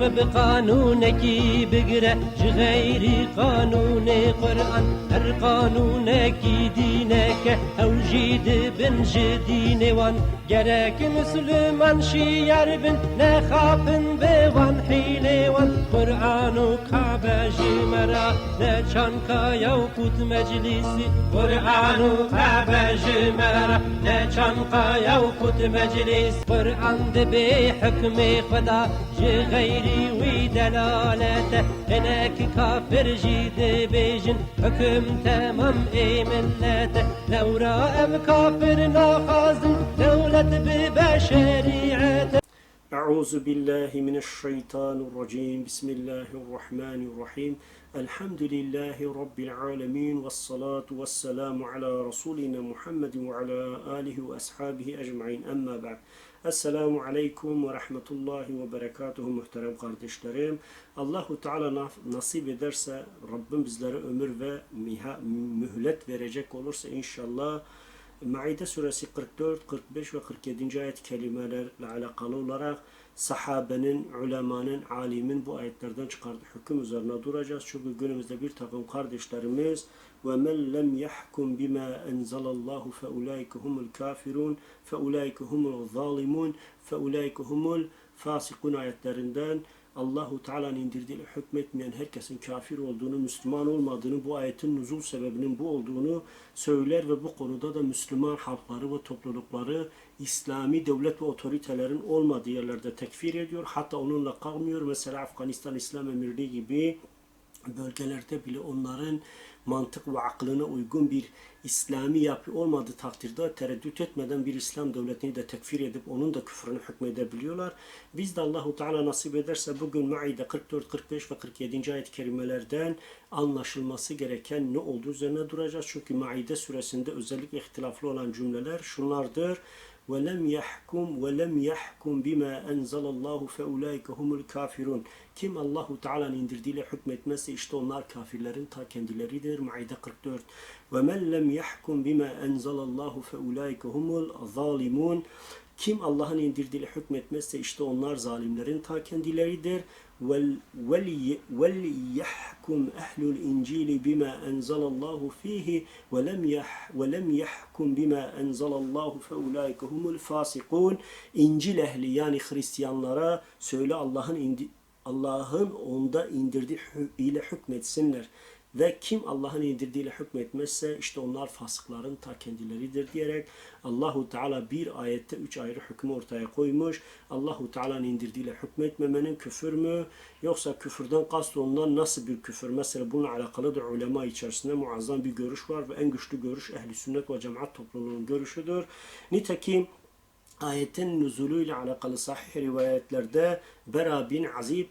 عارف بقانونك بقرأ غير قانون قرآن هر قانونك دينك أو جيد بن جدين وان. جرك مسلمان شيار بن نخافن بوان حيل وان. قرآن وكعبة جمرا نشان كايا وفوت مجلسي قرآن وكعبة جمرا نشان كايا وفوت مجلس. قرآن دبي حكم خدا جي غير وی دلالته هناك كافر جيد بيجن حكم تمام اي لو رأى كافر ناخذن دولة ببشريعته أعوذ بالله من الشيطان الرجيم. بسم الله الرحمن الرحيم. الحمد لله رب العالمين والصلاة والسلام على رسولنا محمد وعلى آله وأصحابه أجمعين. أما بعد Esselamu Aleyküm ve Rahmetullahi ve Berekatuhu muhterem kardeşlerim. Allahu Teala nasip ederse Rabbim bizlere ömür ve mühlet verecek olursa inşallah Maide suresi 44, 45 ve 47. ayet kelimelerle alakalı olarak sahabenin, ulemanın, alimin bu ayetlerden çıkardığı hüküm üzerine duracağız. Çünkü günümüzde bir takım kardeşlerimiz ve men lem yahkum bima enzelallahu fe ulaike humul kafirun fe ulaike humul zalimun fe ulaike humul fasikun ayetlerinden Allahu Teala'nın indirdiğiyle hükmetmeyen herkesin kafir olduğunu, Müslüman olmadığını, bu ayetin nuzul sebebinin bu olduğunu söyler ve bu konuda da Müslüman halkları ve toplulukları İslami devlet ve otoritelerin olmadığı yerlerde tekfir ediyor. Hatta onunla kalmıyor. Mesela Afganistan İslam Emirliği gibi bölgelerde bile onların mantık ve aklına uygun bir İslami yapı olmadığı takdirde tereddüt etmeden bir İslam devletini de tekfir edip onun da küfrünü hükmedebiliyorlar. Biz de Allahu Teala nasip ederse bugün Maide 44, 45 ve 47. ayet-i kerimelerden anlaşılması gereken ne olduğu üzerine duracağız. Çünkü Maide suresinde özellikle ihtilaflı olan cümleler şunlardır. ولم يحكم ولم يحكم بما أنزل الله فأولئك هم الكافرون كم الله تعالى indirdiğiyle hükmetmezse işte onlar kafirlerin ta kendileridir. Maide 44 ومن لم يحكم بما أنزل الله فأولئك هم الظالمون Kim Allah'ın indirdiğiyle hükmetmezse işte onlar zalimlerin ta kendileridir. Vel vel yahkum ehlul incili bima enzalallahu fihi ve lem yah ve lem yahkum bima enzalallahu fe ulaike humul fasikun. İncil ehli yani Hristiyanlara söyle Allah'ın Allah'ın onda indirdiği ile hükmetsinler. Ve kim Allah'ın indirdiğiyle hükmetmezse işte onlar fasıkların ta kendileridir diyerek Allahu Teala bir ayette üç ayrı hükmü ortaya koymuş. Allahu Teala'nın indirdiğiyle hükmetmemenin küfür mü yoksa küfürden kast olunan nasıl bir küfür? Mesela bununla alakalı da ulema içerisinde muazzam bir görüş var ve en güçlü görüş ehli sünnet ve cemaat toplumunun görüşüdür. Nitekim ayetin nüzulüyle alakalı sahih rivayetlerde Bera bin Azib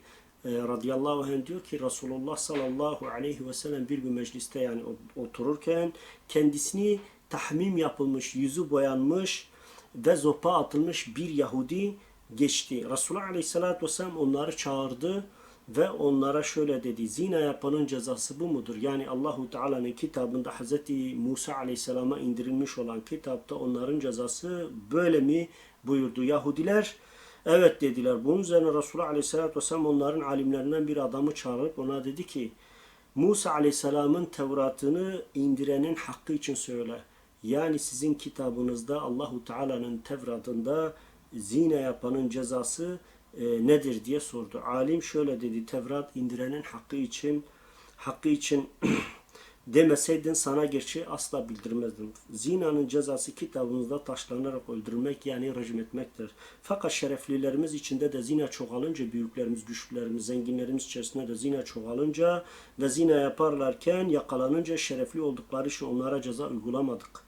e, radıyallahu anh diyor ki Resulullah sallallahu aleyhi ve sellem bir gün mecliste yani otururken kendisini tahmim yapılmış, yüzü boyanmış ve zopa atılmış bir Yahudi geçti. Resulullah aleyhissalatü vesselam onları çağırdı ve onlara şöyle dedi. Zina yapanın cezası bu mudur? Yani Allahu Teala'nın kitabında Hz. Musa aleyhisselama indirilmiş olan kitapta onların cezası böyle mi buyurdu? Yahudiler evet dediler. Bunun üzerine Resulullah aleyhisselatü vesselam onların alimlerinden bir adamı çağırıp ona dedi ki Musa aleyhisselamın Tevrat'ını indirenin hakkı için söyle. Yani sizin kitabınızda Allahu Teala'nın Tevrat'ında zina yapanın cezası e, nedir diye sordu. Alim şöyle dedi. Tevrat indirenin hakkı için hakkı için demeseydin sana gerçeği asla bildirmezdim. Zinanın cezası kitabımızda taşlanarak öldürmek yani rejim etmektir. Fakat şereflilerimiz içinde de zina çoğalınca büyüklerimiz, güçlülerimiz, zenginlerimiz içerisinde de zina çoğalınca ve zina yaparlarken yakalanınca şerefli oldukları için onlara ceza uygulamadık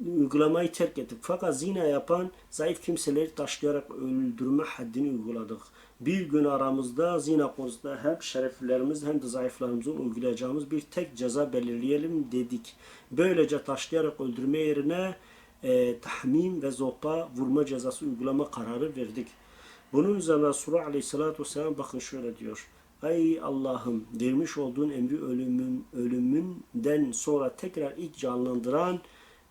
uygulamayı terk ettik. Fakat zina yapan zayıf kimseleri taşlayarak öldürme haddini uyguladık. Bir gün aramızda zina konusunda hem şereflilerimiz hem de zayıflarımızın uygulayacağımız bir tek ceza belirleyelim dedik. Böylece taşlayarak öldürme yerine e, tahmim ve zopa vurma cezası uygulama kararı verdik. Bunun üzerine Resulullah Aleyhisselatü Vesselam bakın şöyle diyor. Ey Allah'ım vermiş olduğun emri ölümün, ölümünden sonra tekrar ilk canlandıran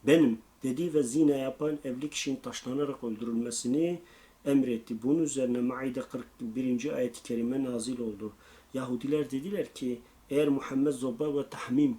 benim dedi ve zina yapan evli kişinin taşlanarak öldürülmesini emretti. Bunun üzerine Maide 41. ayet-i kerime nazil oldu. Yahudiler dediler ki eğer Muhammed zoba ve tahmim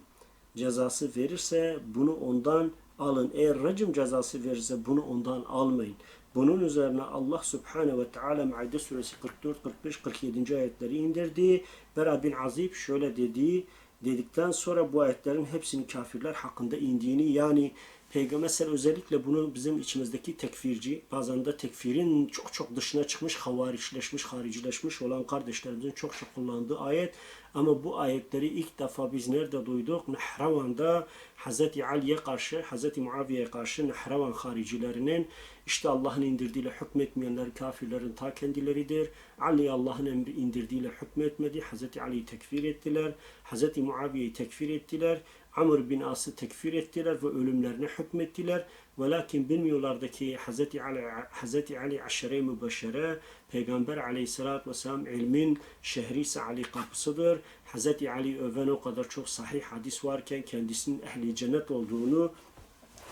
cezası verirse bunu ondan alın. Eğer racim cezası verirse bunu ondan almayın. Bunun üzerine Allah Subhanahu ve Teala Maide suresi 44, 45, 47. ayetleri indirdi. Bera bin Azib şöyle dedi. Dedikten sonra bu ayetlerin hepsini kafirler hakkında indiğini yani Peygamber özellikle bunu bizim içimizdeki tekfirci, bazen de tekfirin çok çok dışına çıkmış, havariçleşmiş, haricileşmiş olan kardeşlerimizin çok çok kullandığı ayet. Ama bu ayetleri ilk defa biz nerede duyduk? Nehravan'da Hz. Ali'ye karşı, Hz. Muaviye'ye karşı Nehravan haricilerinin işte Allah'ın indirdiğiyle hükmetmeyenler kafirlerin ta kendileridir. Ali Allah'ın emri indirdiğiyle hükmetmedi. Hz. Ali'yi tekfir ettiler. Hz. Muaviye'yi tekfir ettiler. Amr bin As'ı tekfir ettiler ve ölümlerine hükmettiler. Velakin bilmiyorlardı ki Hz. Ali, Hz. Ali aşere-i mübeşşere Peygamber aleyhissalatü vesselam ilmin şehri ise Ali kapısıdır. Hz. Ali öven o kadar çok sahih hadis varken kendisinin ehli cennet olduğunu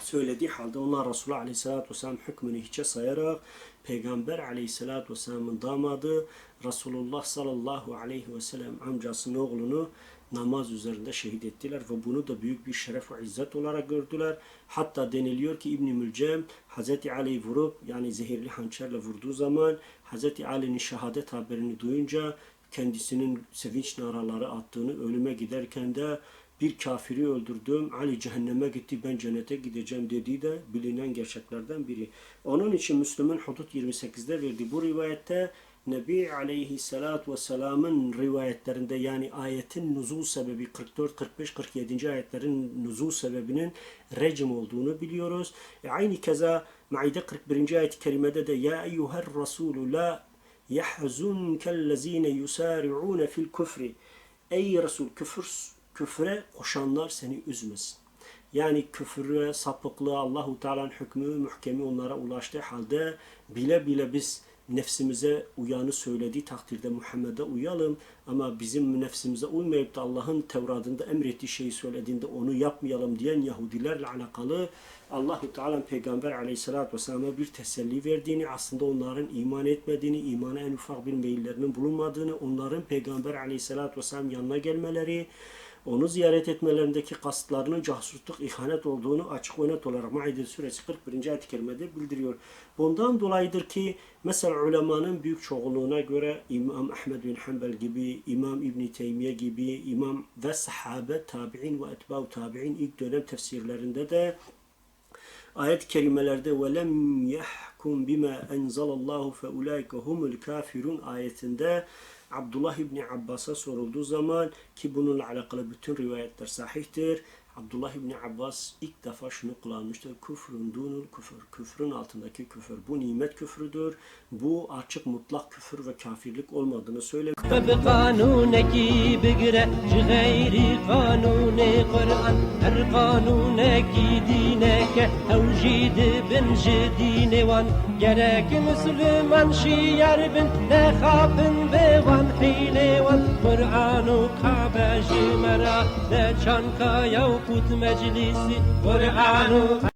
söylediği halde onlar Resulullah Aleyhisselatü Vesselam hükmünü hiçe sayarak Peygamber Aleyhisselatü Vesselam'ın damadı Resulullah Sallallahu Aleyhi ve Sellem amcasının oğlunu namaz üzerinde şehit ettiler ve bunu da büyük bir şeref ve izzet olarak gördüler. Hatta deniliyor ki İbn Mülcem Hazreti Ali'yi vurup yani zehirli hançerle vurduğu zaman Hazreti Ali'nin şehadet haberini duyunca kendisinin sevinç naraları attığını ölüme giderken de bir kafiri öldürdüm. Ali cehenneme gitti ben cennete gideceğim dediği de bilinen gerçeklerden biri. Onun için Müslüm'ün Hudut 28'de verdiği bu rivayette Nebi Aleyhisselatü Vesselam'ın rivayetlerinde yani ayetin nuzul sebebi 44, 45, 47. ayetlerin nuzul sebebinin recim olduğunu biliyoruz. E aynı keza Maide 41. ayet-i kerimede de Ya eyyuher Resulü la yahzunkellezine yusari'une fil küfri Ey Resul küfür, küfre koşanlar seni üzmesin. Yani küfüre, sapıklığa, Allahu Teala'nın hükmü, muhkemi onlara ulaştığı halde bile bile biz nefsimize uyanı söylediği takdirde Muhammed'e uyalım ama bizim nefsimize uymayıp da Allah'ın Tevrat'ında emrettiği şeyi söylediğinde onu yapmayalım diyen Yahudilerle alakalı Allahu Teala'nın Peygamber Aleyhisselatü Vesselam'a bir teselli verdiğini, aslında onların iman etmediğini, imana en ufak bir meyillerinin bulunmadığını, onların Peygamber Aleyhisselatü Vesselam yanına gelmeleri, onu ziyaret etmelerindeki kastlarının casusluk, ihanet olduğunu açık ve olarak Maide suresi 41. ayet-i kerimede bildiriyor. Bundan dolayıdır ki mesela ulemanın büyük çoğunluğuna göre İmam Ahmed bin Hanbel gibi, İmam İbn Teymiye gibi, İmam ve sahabe, tabi'in ve etba'u tabi'in ilk dönem tefsirlerinde de ayet-i kerimelerde ve lem yahkum bima enzalallahu fe ulaike humul ayetinde Abdullah İbni Abbas'a sorulduğu zaman ki bununla alakalı bütün rivayetler sahihtir. Abdullah İbni Abbas ilk defa şunu kullanmıştır. Küfrün dunul küfür. Küfrün altındaki küfür. Bu nimet küfrüdür. Bu açık mutlak küfür ve kafirlik olmadığını söyler. Tabi kanune ki bigre gayri kanune Kur'an her kanune ki dineke evcidi bin jidine van gerek Müslüman şiyer bin ne hapın bevan hile van Kur'an-ı Kabe jimera ne çanka yavkut meclisi Kur'an-ı